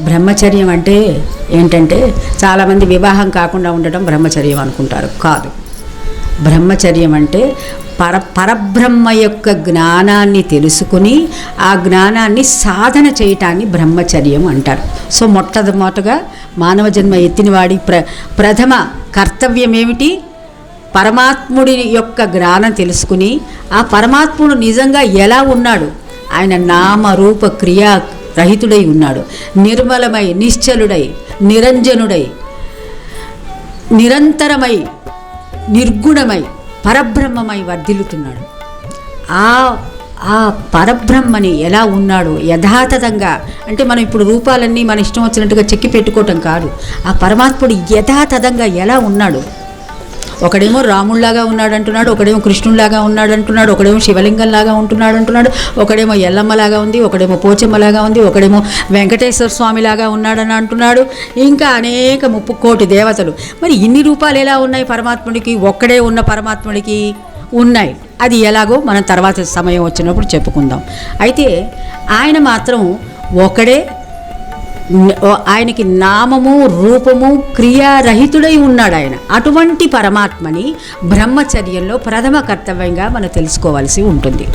బ్రహ్మచర్యం అంటే ఏంటంటే చాలామంది వివాహం కాకుండా ఉండటం బ్రహ్మచర్యం అనుకుంటారు. కాదు. బ్రహ్మచర్యం అంటే పర పరబ్రహ్మ యొక్క జ్ఞానాన్ని తెలుసుకుని ఆ జ్ఞానాన్ని సాధన చేయటాన్ని బ్రహ్మచర్యం అంటారు. సో మొట్టమొదటగా మానవ జన్మ ఎత్తినవాడి ప్ర ప్రథమ కర్తవ్యం ఏమిటి పరమాత్ముడి యొక్క జ్ఞానం తెలుసుకుని ఆ పరమాత్ముడు నిజంగా ఎలా ఉన్నాడు? ఆయన నామ రూప క్రియా రహితుడై ఉన్నాడు. నిర్మలమై నిశ్చలుడై నిరంజనుడై నిరంతరమై నిర్గుణమై పరబ్రహ్మమై వర్ధిల్లుతున్నాడు. ఆ ఆ పరబ్రహ్మని ఎలా ఉన్నాడు యథాతథంగా అంటే మనం ఇప్పుడు రూపాలన్నీ మన ఇష్టం వచ్చినట్టుగా చెక్కి పెట్టుకోవటం కాదు. ఆ పరమాత్ముడు యథాతథంగా ఎలా ఉన్నాడు ఒకడేమో రాముళ్ళాగా ఉన్నాడు అంటున్నాడు ఒకడేమో కృష్ణుల్లాగా ఉన్నాడు అంటున్నాడు ఒకడేమో శివలింగంలాగా ఉంటున్నాడు అంటున్నాడు ఒకడేమో ఎల్లమ్మలాగా ఉంది ఒకడేమో పోచమ్మలాగా ఉంది ఒకడేమో వెంకటేశ్వర స్వామిలాగా ఉన్నాడని అంటున్నాడు. ఇంకా అనేక ముప్పు కోటి దేవతలు. మరి ఇన్ని రూపాలు ఎలా ఉన్నాయి పరమాత్ముడికి? ఒక్కడే ఉన్న పరమాత్ముడికి ఉన్నాయి. అది ఎలాగో మనం తర్వాత సమయం వచ్చినప్పుడు చెప్పుకుందాం. అయితే ఆయన మాత్రం ఒకడే ఆయనకి నామము రూపము క్రియారహితుడై ఉన్నాడు ఆయన. అటువంటి పరమాత్మని బ్రహ్మచర్యంలో ప్రథమ కర్తవ్యంగా మనం తెలుసుకోవాల్సి ఉంటుంది.